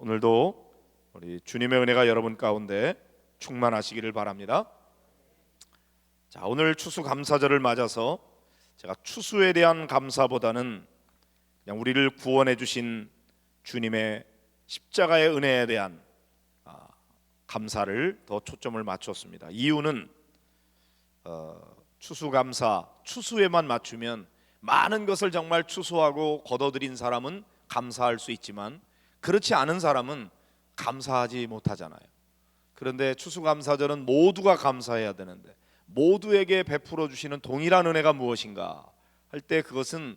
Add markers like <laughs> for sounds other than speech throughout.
오늘도 우리 주님의 은혜가 여러분 가운데 충만하시기를 바랍니다. 자, 오늘 추수 감사절을 맞아서 제가 추수에 대한 감사보다는 그냥 우리를 구원해 주신 주님의 십자가의 은혜에 대한 아, 감사를 더 초점을 맞췄습니다. 이유는 어, 추수 감사 추수에만 맞추면 많은 것을 정말 추수하고 거둬들인 사람은 감사할 수 있지만 그렇지 않은 사람은 감사하지 못하잖아요. 그런데 추수감사절은 모두가 감사해야 되는데 모두에게 베풀어 주시는 동일한 은혜가 무엇인가 할 때 그것은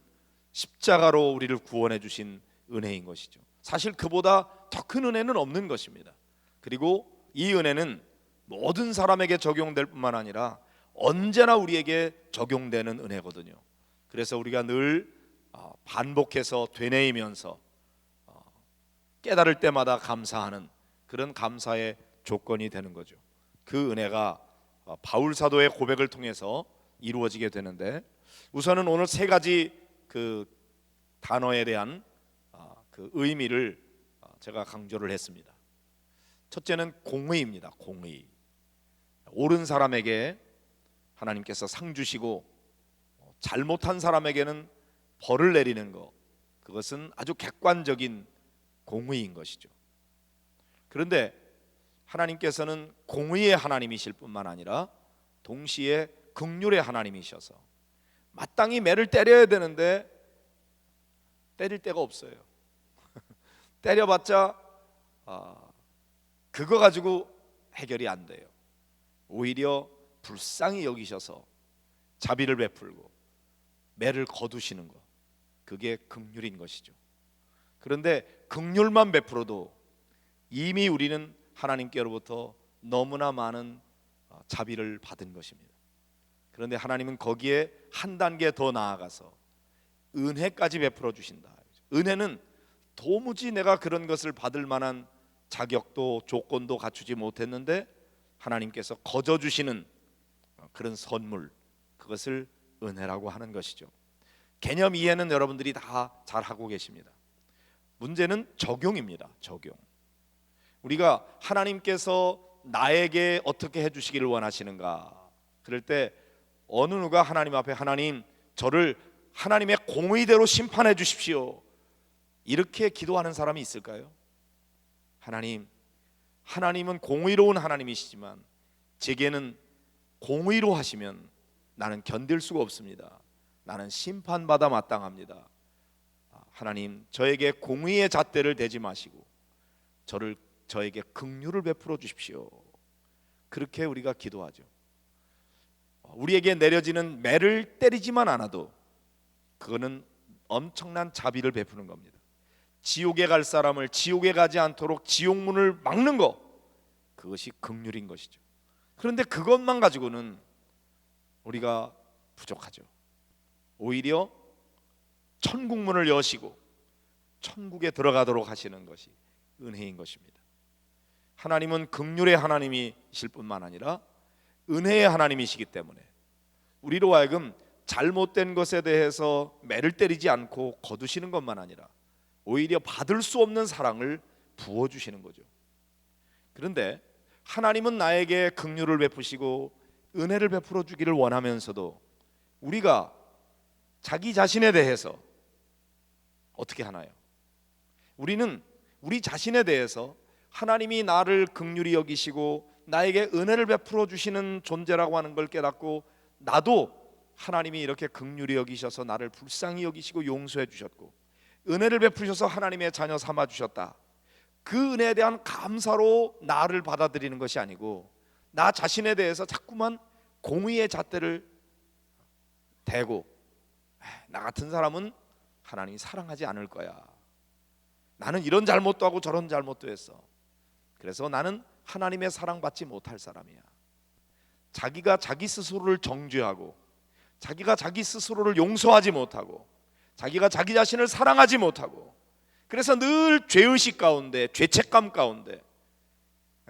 십자가로 우리를 구원해 주신 은혜인 것이죠. 사실 그보다 더 큰 은혜는 없는 것입니다. 그리고 이 은혜는 모든 사람에게 적용될 뿐만 아니라 언제나 우리에게 적용되는 은혜거든요. 그래서 우리가 늘 어, 반복해서 되뇌이면서 어, 깨달을 때마다 감사하는 그런 감사의 조건이 되는 거죠. 그 은혜가 어, 바울 사도의 고백을 통해서 이루어지게 되는데 우선은 오늘 세 가지 그 단어에 대한 어, 그 의미를 어, 제가 강조를 했습니다. 첫째는 공의입니다. 공의. 옳은 사람에게 하나님께서 상 주시고 어, 잘못한 사람에게는 벌을 내리는 것. 그것은 아주 객관적인 공의인 것이죠. 그런데 하나님께서는 공의의 하나님이실 뿐만 아니라 동시에 극률의 하나님이셔서 마땅히 매를 때려야 되는데 때릴 데가 없어요. <laughs> 때려봤자 아, 그거 가지고 해결이 안 돼요. 오히려 불쌍히 여기셔서 자비를 베풀고 매를 거두시는 것 그게 극률인 것이죠. 그런데 극률만 베풀어도 이미 우리는 하나님께로부터 너무나 많은 어, 자비를 받은 것입니다. 그런데 하나님은 거기에 한 단계 더 나아가서 은혜까지 베풀어 주신다. 은혜는 도무지 내가 그런 것을 받을 만한 자격도 조건도 갖추지 못했는데 하나님께서 거저 주시는 어, 그런 선물 그것을 은혜라고 하는 것이죠. 개념 이해는 여러분들이 다 잘 하고 계십니다. 문제는 적용입니다. 적용. 우리가 하나님께서 나에게 어떻게 해주시기를 원하시는가? 그럴 때 어느 누가 하나님 앞에 하나님 저를 하나님의 공의대로 심판해 주십시오. 이렇게 기도하는 사람이 있을까요? 하나님, 하나님은 공의로운 하나님이시지만 제게는 공의로 하시면 나는 견딜 수가 없습니다. 나는 심판받아 마땅합니다. 아, 하나님, 저에게 공의의 잣대를 대지 마시고 저를 저에게 긍휼을 베풀어 주십시오. 그렇게 우리가 기도하죠. 우리에게 내려지는 매를 때리지만 않아도 그거는 엄청난 자비를 베푸는 겁니다. 지옥에 갈 사람을 지옥에 가지 않도록 지옥문을 막는 거 그것이 긍휼인 것이죠. 그런데 그것만 가지고는 우리가 부족하죠. 오히려 천국문을 여시고 천국에 들어가도록 하시는 것이 은혜인 것입니다. 하나님은 극률의 하나님이실 뿐만 아니라 은혜의 하나님이시기 때문에 우리로 하여금 잘못된 것에 대해서 매를 때리지 않고 거두시는 것만 아니라 오히려 받을 수 없는 사랑을 부어 주시는 거죠. 그런데 하나님은 나에게 긍휼을 베푸시고 은혜를 베풀어 주기를 원하면서도 우리가 자기 자신에 대해서 어떻게 하나요? 우리는 우리 자신에 대해서 하나님이 나를 극률히 여기시고 나에게 은혜를 베풀어 주시는 존재라고 하는 걸 깨닫고 나도 하나님이 이렇게 극률히 여기셔서 나를 불쌍히 여기시고 용서해 주셨고 은혜를 베푸셔서 하나님의 자녀 삼아 주셨다. 그 은혜에 대한 감사로 나를 받아들이는 것이 아니고 나 자신에 대해서 자꾸만 공의의 잣대를 대고 나 같은 사람은 하나님이 사랑하지 않을 거야. 나는 이런 잘못도 하고 저런 잘못도 했어. 그래서 나는 하나님의 사랑받지 못할 사람이야. 자기가 자기 스스로를 정죄하고 자기가 자기 스스로를 용서하지 못하고 자기가 자기 자신을 사랑하지 못하고 그래서 늘 죄의식 가운데 죄책감 가운데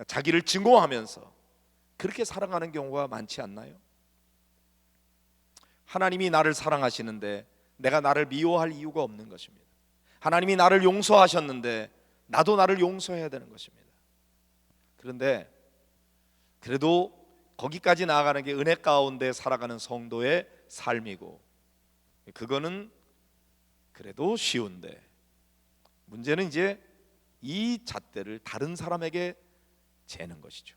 자기를 증오하면서 그렇게 살아가는 경우가 많지 않나요? 하나님이 나를 사랑하시는데 내가 나를 미워할 이유가 없는 것입니다. 하나님이 나를 용서하셨는데 나도 나를 용서해야 되는 것입니다. 그런데 그래도 거기까지 나아가는 게 은혜 가운데 살아가는 성도의 삶이고 그거는 그래도 쉬운데 문제는 이제 이 잣대를 다른 사람에게 재는 것이죠.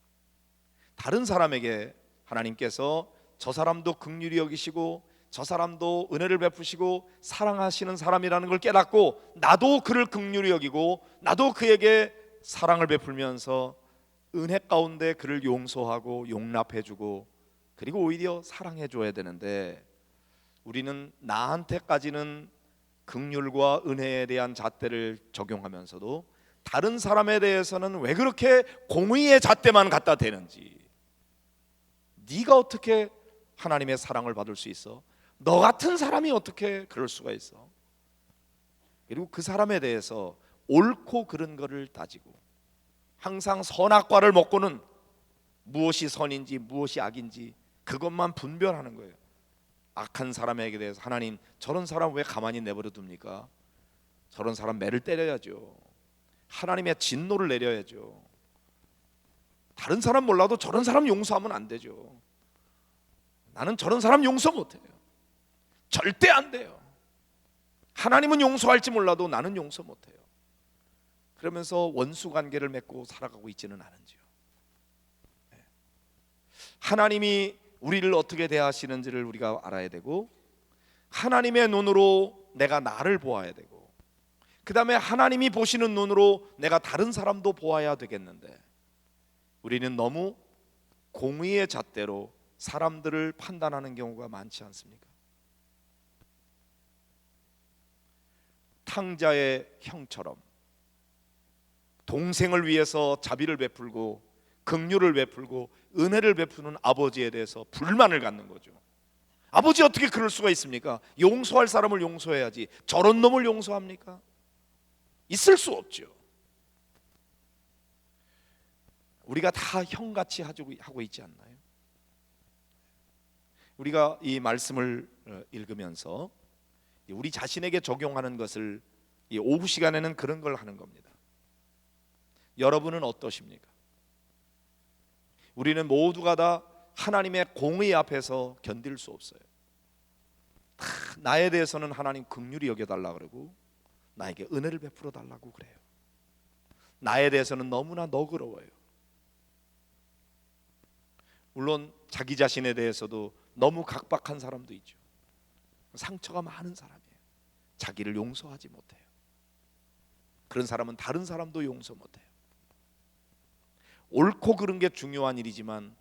다른 사람에게 하나님께서 저 사람도 긍휼히 여기시고 저 사람도 은혜를 베푸시고 사랑하시는 사람이라는 걸 깨닫고 나도 그를 긍휼히 여기고 나도 그에게 사랑을 베풀면서 은혜 가운데 그를 용서하고 용납해 주고 그리고 오히려 사랑해 줘야 되는데 우리는 나한테까지는 긍휼과 은혜에 대한 잣대를 적용하면서도 다른 사람에 대해서는 왜 그렇게 공의의 잣대만 갖다 대는지 네가 어떻게 하나님의 사랑을 받을 수 있어? 너 같은 사람이 어떻게 그럴 수가 있어? 그리고 그 사람에 대해서 옳고 그른 거를 따지고 항상 선악과를 먹고는 무엇이 선인지 무엇이 악인지 그것만 분별하는 거예요. 악한 사람에게 대해서 하나님 저런 사람 왜 가만히 내버려 둡니까? 저런 사람 매를 때려야죠. 하나님의 진노를 내려야죠. 다른 사람 몰라도 저런 사람 용서하면 안 되죠. 나는 저런 사람 용서 못 해요. 절대 안 돼요. 하나님은 용서할지 몰라도 나는 용서 못 해요. 그러면서 원수 관계를 맺고 살아가고 있지는 않은지요. 네. 하나님이 우리를 어떻게 대하시는지를 우리가 알아야 되고 하나님의 눈으로 내가 나를 보아야 되고 그다음에 하나님이 보시는 눈으로 내가 다른 사람도 보아야 되겠는데 우리는 너무 공의의 잣대로 사람들을 판단하는 경우가 많지 않습니까? 탕자의 형처럼 동생을 위해서 자비를 베풀고 긍휼을 베풀고 은혜를 베푸는 아버지에 대해서 불만을 갖는 거죠. 아버지 어떻게 그럴 수가 있습니까? 용서할 사람을 용서해야지 저런 놈을 용서합니까? 있을 수 없죠. 우리가 다 형같이 하고 있지 않나요? 우리가 이 말씀을 어, 읽으면서 우리 자신에게 적용하는 것을 이 오후 시간에는 그런 걸 하는 겁니다. 여러분은 어떠십니까? 우리는 모두가 다 하나님의 공의 앞에서 견딜 수 없어요. 다 나에 대해서는 하나님 긍휼히 여겨 달라 그러고 나에게 은혜를 베풀어 달라고 그래요. 나에 대해서는 너무나 너그러워요. 물론 자기 자신에 대해서도 너무 각박한 사람도 있죠. 상처가 많은 사람이에요. 자기를 용서하지 못해요. 그런 사람은 다른 사람도 용서 못해요. 옳고 그른 게 중요한 일이지만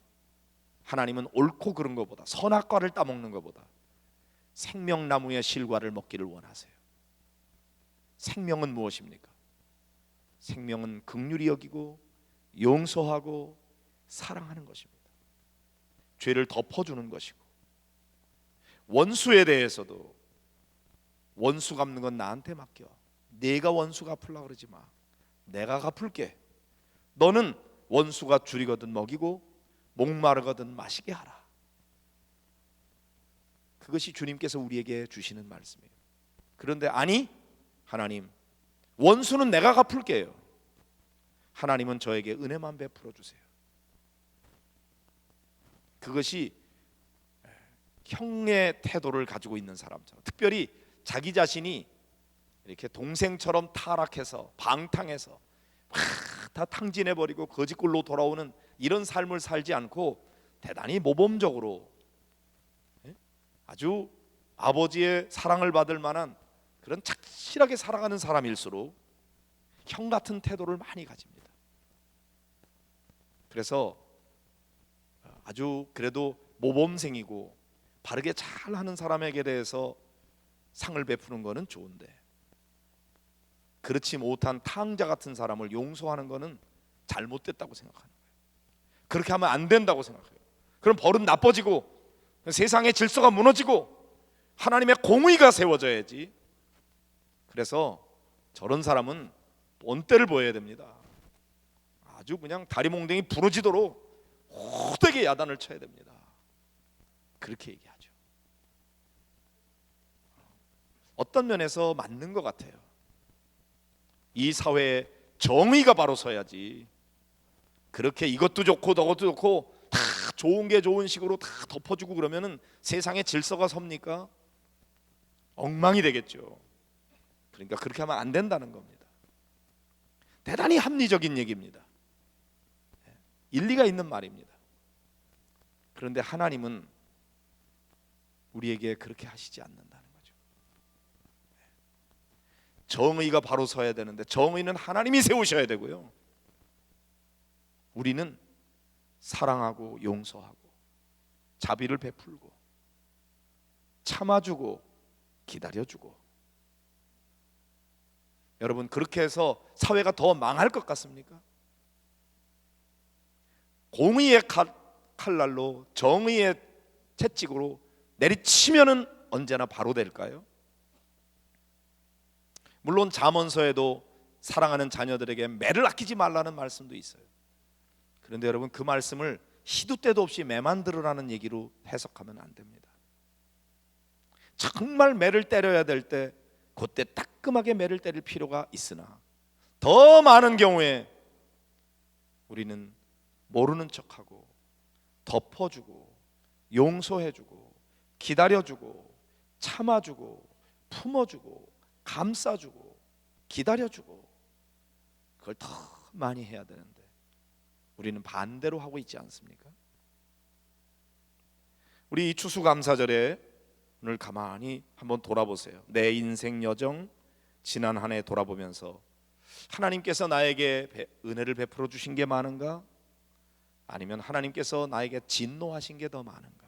하나님은 옳고 그른 것보다 선악과를 따먹는 것보다 생명나무의 실과를 먹기를 원하세요. 생명은 무엇입니까? 생명은 극률이 여기고 용서하고 사랑하는 것입니다. 죄를 덮어주는 것이고 원수에 대해서도 원수 갚는 건 나한테 맡겨. 내가 원수 갚으려 그러지 마. 내가 갚을게. 너는 원수가 줄이거든 먹이고 목마르거든 마시게 하라. 그것이 주님께서 우리에게 주시는 말씀이에요. 그런데 아니 하나님 원수는 내가 갚을게요. 하나님은 저에게 은혜만 베풀어 주세요. 그것이 형의 태도를 가지고 있는 사람처럼 특별히 자기 자신이 이렇게 동생처럼 타락해서 방탕해서 다 탕진해 버리고 거짓골로 돌아오는 이런 삶을 살지 않고 대단히 모범적으로 예? 아주 아버지의 사랑을 받을 만한 그런 착실하게 살아가는 사람일수록 형 같은 태도를 많이 가집니다. 그래서 아주 그래도 모범생이고 바르게 잘 하는 사람에게 대해서 상을 베푸는 것은 좋은데 그렇지 못한 탕자 같은 사람을 용서하는 것은 잘못됐다고 생각하는 거예요. 그렇게 하면 안 된다고 생각해요. 그럼 버릇 나빠지고 세상의 질서가 무너지고 하나님의 공의가 세워져야지. 그래서 저런 사람은 본때를 보여야 됩니다. 아주 그냥 다리 몽댕이 부러지도록 호되게 야단을 쳐야 됩니다. 그렇게 얘기하죠. 어떤 면에서 맞는 것 같아요. 이 사회에 정의가 바로 서야지. 그렇게 이것도 좋고 저것도 좋고 다 좋은 게 좋은 식으로 다 덮어주고 그러면은 세상에 질서가 섭니까? 엉망이 되겠죠. 그러니까 그렇게 하면 안 된다는 겁니다. 대단히 합리적인 얘기입니다. 일리가 있는 말입니다. 그런데 하나님은 우리에게 그렇게 하시지 않는다는 거죠. 정의가 바로 서야 되는데 정의는 하나님이 세우셔야 되고요. 우리는 사랑하고 용서하고 자비를 베풀고 참아주고 기다려주고 여러분 그렇게 해서 사회가 더 망할 것 같습니까? 공의의 칼, 칼날로 정의의 채찍으로 내리치면은 언제나 바로 될까요? 물론 잠언서에도 사랑하는 자녀들에게 매를 아끼지 말라는 말씀도 있어요. 그런데 여러분 그 말씀을 시도 때도 없이 매만 들으라는 얘기로 해석하면 안 됩니다. 정말 매를 때려야 될 때 그때 따끔하게 매를 때릴 필요가 있으나 더 많은 경우에 우리는 모르는 척하고 덮어주고 용서해주고 기다려주고 참아주고 품어주고 감싸주고 기다려주고 그걸 더 많이 해야 되는데 우리는 반대로 하고 있지 않습니까? 우리 이 추수감사절에 오늘 가만히 한번 돌아보세요. 내 인생 여정 지난 한 해 돌아보면서 하나님께서 나에게 배- 은혜를 베풀어 주신 게 많은가? 아니면 하나님께서 나에게 진노하신 게 더 많은가?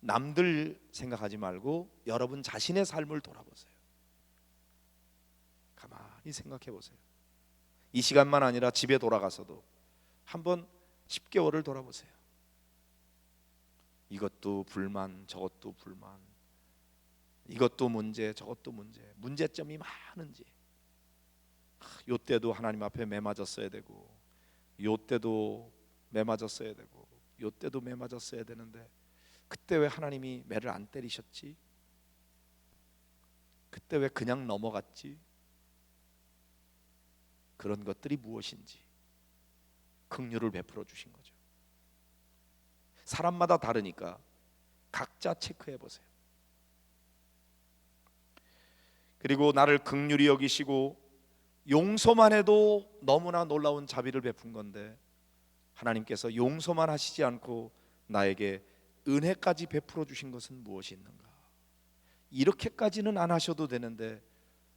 남들 생각하지 말고 여러분 자신의 삶을 돌아보세요. 가만히 생각해 보세요. 이 시간만 아니라 집에 돌아가서도 한번 10개월을 돌아보세요. 이것도 불만, 저것도 불만. 이것도 문제, 저것도 문제. 문제점이 많은지. 아, 요 때도 하나님 앞에 매 맞았어야 되고 요 때도 매 맞았어야 되고 요 때도 매 맞았어야 되는데 그때 왜 하나님이 매를 안 때리셨지? 그때 왜 그냥 넘어갔지? 그런 것들이 무엇인지 긍휼을 베풀어 주신 거죠. 사람마다 다르니까 각자 체크해 보세요. 그리고 나를 긍휼히 여기시고 용서만 해도 너무나 놀라운 자비를 베푼 건데 하나님께서 용서만 하시지 않고 나에게 은혜까지 베풀어 주신 것은 무엇이 있는가? 이렇게까지는 안 하셔도 되는데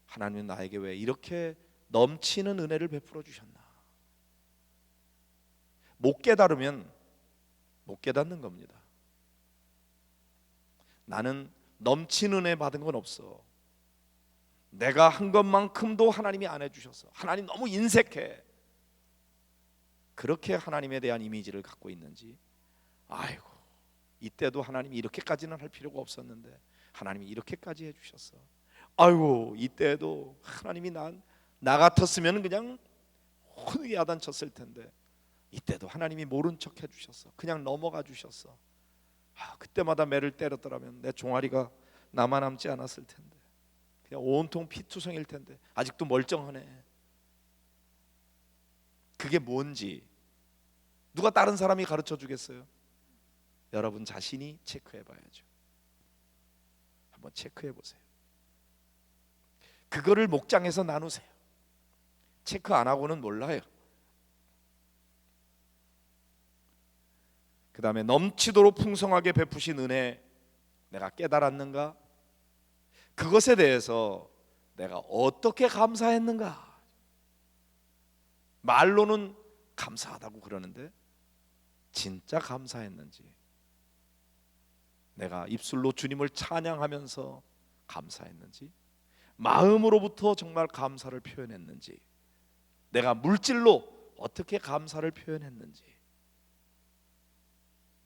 하나님은 나에게 왜 이렇게 넘치는 은혜를 베풀어 주셨나? 못 깨달으면 못 깨닫는 겁니다. 나는 넘치는 은혜 받은 건 없어. 내가 한 것만큼도 하나님이 안 해주셔서 하나님 너무 인색해. 그렇게 하나님에 대한 이미지를 갖고 있는지, 아이고 이때도 하나님이 이렇게까지는 할 필요가 없었는데 하나님이 이렇게까지 해주셨어. 아이고 이때도 하나님이 난 나 같았으면 그냥 혼이 야단쳤을 텐데 이때도 하나님이 모른 척 해주셨어. 그냥 넘어가 주셨어. 아, 그때마다 매를 때렸더라면 내 종아리가 남아 남지 않았을 텐데 그냥 온통 피투성일 텐데 아직도 멀쩡하네. 그게 뭔지 누가 다른 사람이 가르쳐 주겠어요? 여러분 자신이 체크해 봐야죠. 한번 체크해 보세요. 그거를 목장에서 나누세요. 체크 안 하고는 몰라요. 그 다음에 넘치도록 풍성하게 베푸신 은혜 내가 깨달았는가? 그것에 대해서 내가 어떻게 감사했는가? 말로는 감사하다고 그러는데 진짜 감사했는지 내가 입술로 주님을 찬양하면서 감사했는지 마음으로부터 정말 감사를 표현했는지 내가 물질로 어떻게 감사를 표현했는지.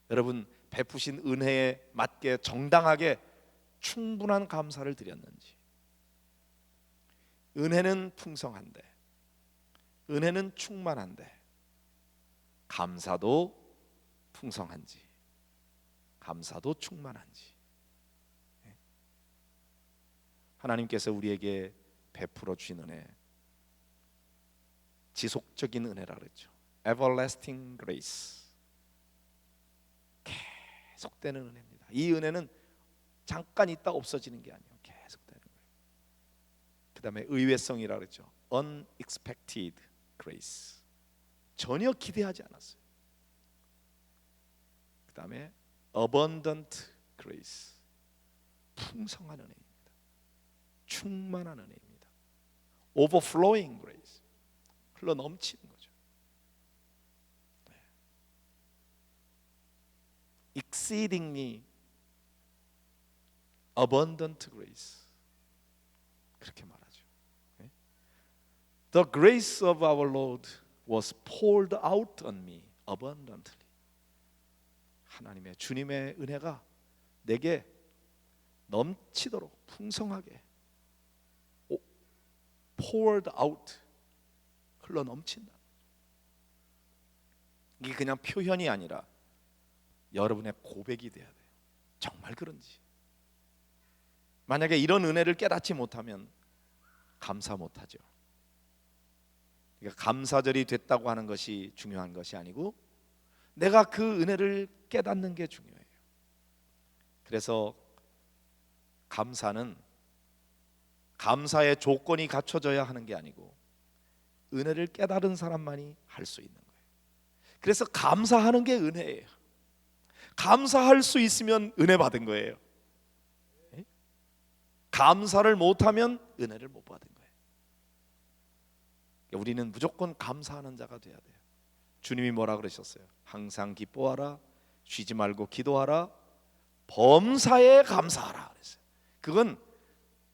여러분 베푸신 은혜에 맞게 정당하게 충분한 감사를 드렸는지. 은혜는 풍성한데 은혜는 충만한데 감사도 풍성한지 감사도 충만한지 예. 하나님께서 우리에게 베풀어 주신 은혜 지속적인 은혜라 그랬죠. everlasting grace. 계속되는 은혜입니다. 이 은혜는 잠깐 있다 없어지는 게 아니에요. 계속되는 거예요. 그다음에 의외성이라 그랬죠. unexpected grace. 전혀 기대하지 않았어요. 그다음에 abundant grace. 풍성한 은혜입니다. 충만한 은혜입니다. overflowing grace. 흘러 넘치는 거죠. 네. exceedingly abundant grace. 그렇게 말하죠. 네. The grace of our Lord was poured out on me abundantly. 하나님의 주님의 은혜가 내게 넘치도록 풍성하게 오, poured out 흘러 넘친다. 이게 그냥 표현이 아니라 여러분의 고백이 돼야 돼요. 정말 그런지. 만약에 이런 은혜를 깨닫지 못하면 감사 못하죠. 그러니까 감사절이 됐다고 하는 것이 중요한 것이 아니고 내가 그 은혜를 깨닫는 게 중요해요. 그래서 감사는 감사의 조건이 갖춰져야 하는 게 아니고 은혜를 깨달은 사람만이 할 수 있는 거예요. 그래서 감사하는 게 은혜예요. 감사할 수 있으면 은혜 받은 거예요. 예? 감사를 못하면 은혜를 못 받은 거예요. 우리는 무조건 감사하는 자가 돼야 돼요. 주님이 뭐라 그러셨어요? 항상 기뻐하라, 쉬지 말고 기도하라, 범사에 감사하라 그랬어요. 그건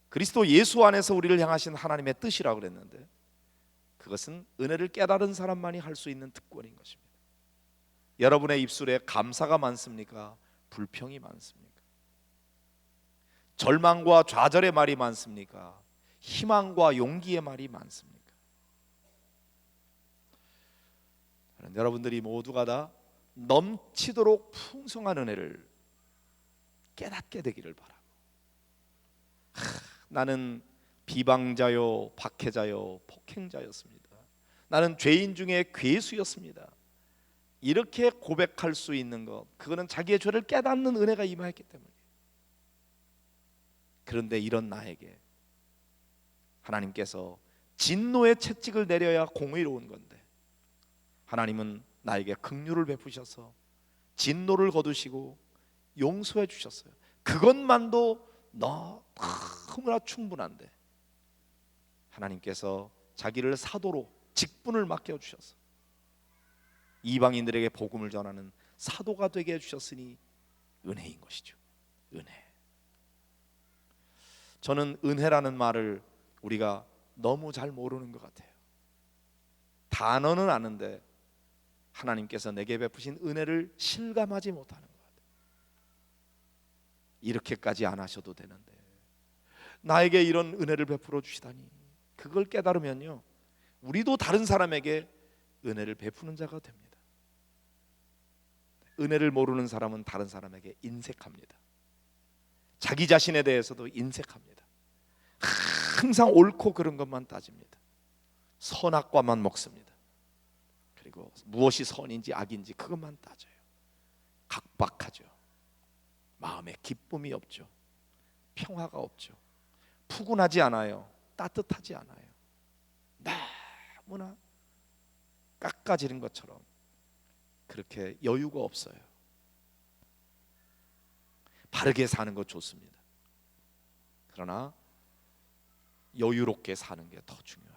그리스도 예수 안에서 우리를 향하신 하나님의 뜻이라고 그랬는데 그것은 은혜를 깨달은 사람만이 할 수 있는 특권인 것입니다. 여러분의 입술에 감사가 많습니까? 불평이 많습니까? 절망과 좌절의 말이 많습니까? 희망과 용기의 말이 많습니까? 여러분들이 모두가 다 넘치도록 풍성한 은혜를 깨닫게 되기를 바라고 하, 나는 비방자요 박해자요 폭행자였습니다. 나는 죄인 중에 괴수였습니다. 이렇게 고백할 수 있는 것 그거는 자기의 죄를 깨닫는 은혜가 임하였기 때문이에요. 그런데 이런 나에게 하나님께서 진노의 채찍을 내려야 공의로운 건데 하나님은 나에게 긍휼을 베푸셔서 진노를 거두시고 용서해 주셨어요. 그것만도 너무나 충분한데 하나님께서 자기를 사도로 직분을 맡겨 주셔서 이방인들에게 복음을 전하는 사도가 되게 해 주셨으니 은혜인 것이죠. 은혜. 저는 은혜라는 말을 우리가 너무 잘 모르는 것 같아요. 단어는 아는데 하나님께서 내게 베푸신 은혜를 실감하지 못하는 것. 이렇게까지 안 하셔도 되는데 나에게 이런 은혜를 베풀어 주시다니 그걸 깨달으면요 우리도 다른 사람에게 은혜를 베푸는 자가 됩니다. 은혜를 모르는 사람은 다른 사람에게 인색합니다. 자기 자신에 대해서도 인색합니다. 항상 옳고 그런 것만 따집니다. 선악과만 먹습니다. 그리고 무엇이 선인지 악인지 그것만 따져요. 각박하죠. 마음에 기쁨이 없죠. 평화가 없죠. 푸근하지 않아요. 따뜻하지 않아요. 너무나 깎아지는 것처럼 그렇게 여유가 없어요. 바르게 사는 것 좋습니다. 그러나 여유롭게 사는 게 더 중요하죠.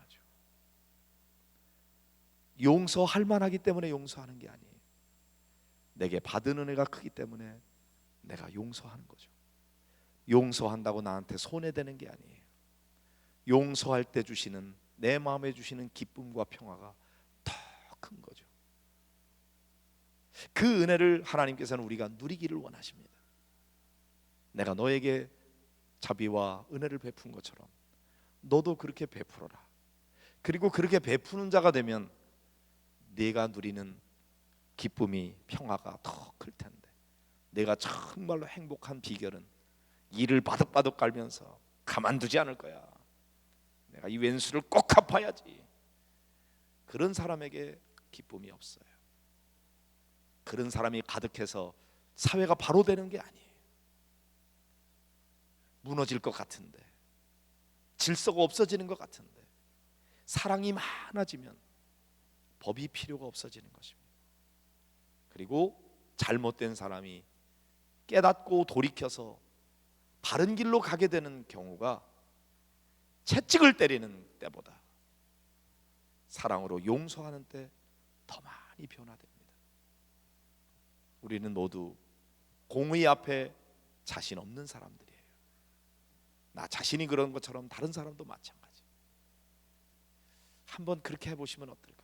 용서할 만하기 때문에 용서하는 게 아니에요. 내게 받은 은혜가 크기 때문에 내가 용서하는 거죠. 용서한다고 나한테 손해되는 게 아니에요. 용서할 때 주시는 내 마음에 주시는 기쁨과 평화가 더 큰 거죠. 그 은혜를 하나님께서는 우리가 누리기를 원하십니다. 내가 너에게 자비와 은혜를 베푼 것처럼 너도 그렇게 베풀어라. 그리고 그렇게 베푸는 자가 되면 네가 누리는 기쁨이 평화가 더 클 텐데 내가 정말로 행복한 비결은 이를 바득바득 깔면서 가만두지 않을 거야. 내가 이 왼수를 꼭 갚아야지. 그런 사람에게 기쁨이 없어요. 그런 사람이 가득해서 사회가 바로 되는 게 아니에요. 무너질 것 같은데 질서가 없어지는 것 같은데 사랑이 많아지면 법이 필요가 없어지는 것입니다. 그리고 잘못된 사람이 깨닫고 돌이켜서 바른 길로 가게 되는 경우가 채찍을 때리는 때보다 사랑으로 용서하는 때 더 많이 변화됩니다. 우리는 모두 공의 앞에 자신 없는 사람들이에요. 나 자신이 그런 것처럼 다른 사람도 마찬가지. 한번 그렇게 해보시면 어떨까요?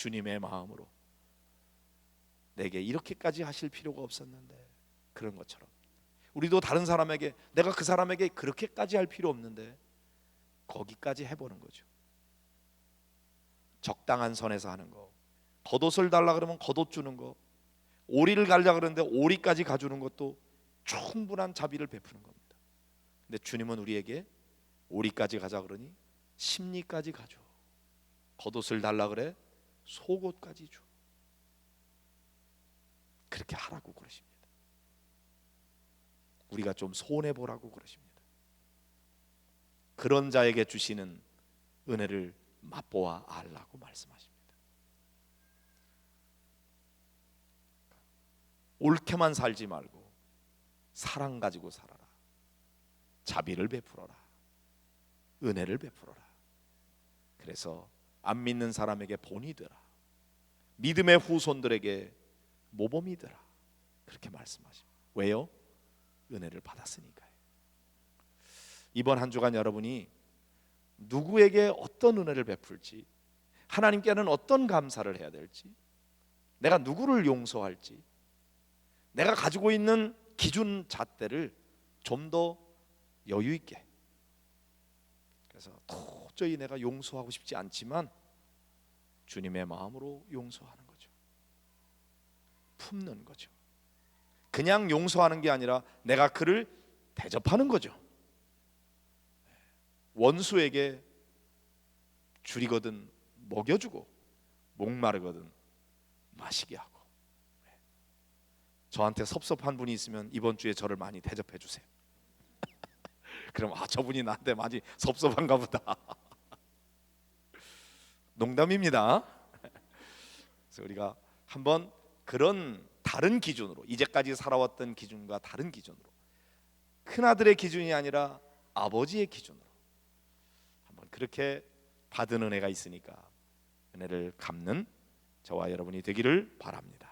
주님의 마음으로 내게 이렇게까지 하실 필요가 없었는데 그런 것처럼 우리도 다른 사람에게 내가 그 사람에게 그렇게까지 할 필요 없는데 거기까지 해보는 거죠. 적당한 선에서 하는 거. 겉옷을 달라 그러면 겉옷 주는 거. 오리를 갈라 그러는데 오리까지 가주는 것도 충분한 자비를 베푸는 겁니다. 근데 주님은 우리에게 오리까지 가자 그러니 심리까지 가져. 겉옷을 달라 그래 속옷까지 줘. 그렇게 하라고 그러십니다. 우리가 좀 손해 보라고 그러십니다. 그런 자에게 주시는 은혜를 맛보아 알라고 말씀하십니다. 옳게만 살지 말고 사랑 가지고 살아라. 자비를 베풀어라. 은혜를 베풀어라. 그래서 안 믿는 사람에게 본이 되라. 믿음의 후손들에게 모범이 되라. 그렇게 말씀하십니다. 왜요? 은혜를 받았으니까요. 이번 한 주간 여러분이 누구에게 어떤 은혜를 베풀지, 하나님께는 어떤 감사를 해야 될지, 내가 누구를 용서할지, 내가 가지고 있는 기준 잣대를 좀 더 여유 있게. 그래서 도저히 내가 용서하고 싶지 않지만 주님의 마음으로 용서하는 거죠. 품는 거죠. 그냥 용서하는 게 아니라 내가 그를 대접하는 거죠. 원수에게 줄이거든 먹여주고 목마르거든 마시게 하고 저한테 섭섭한 분이 있으면 이번 주에 저를 많이 대접해 주세요. <laughs> 그럼 아 저분이 나한테 많이 섭섭한가 보다. 농담입니다. 그래서 우리가 한번 그런 다른 기준으로 이제까지 살아왔던 기준과 다른 기준으로 큰 아들의 기준이 아니라 아버지의 기준으로 한번 그렇게 받은 은혜가 있으니까 은혜를 갚는 저와 여러분이 되기를 바랍니다.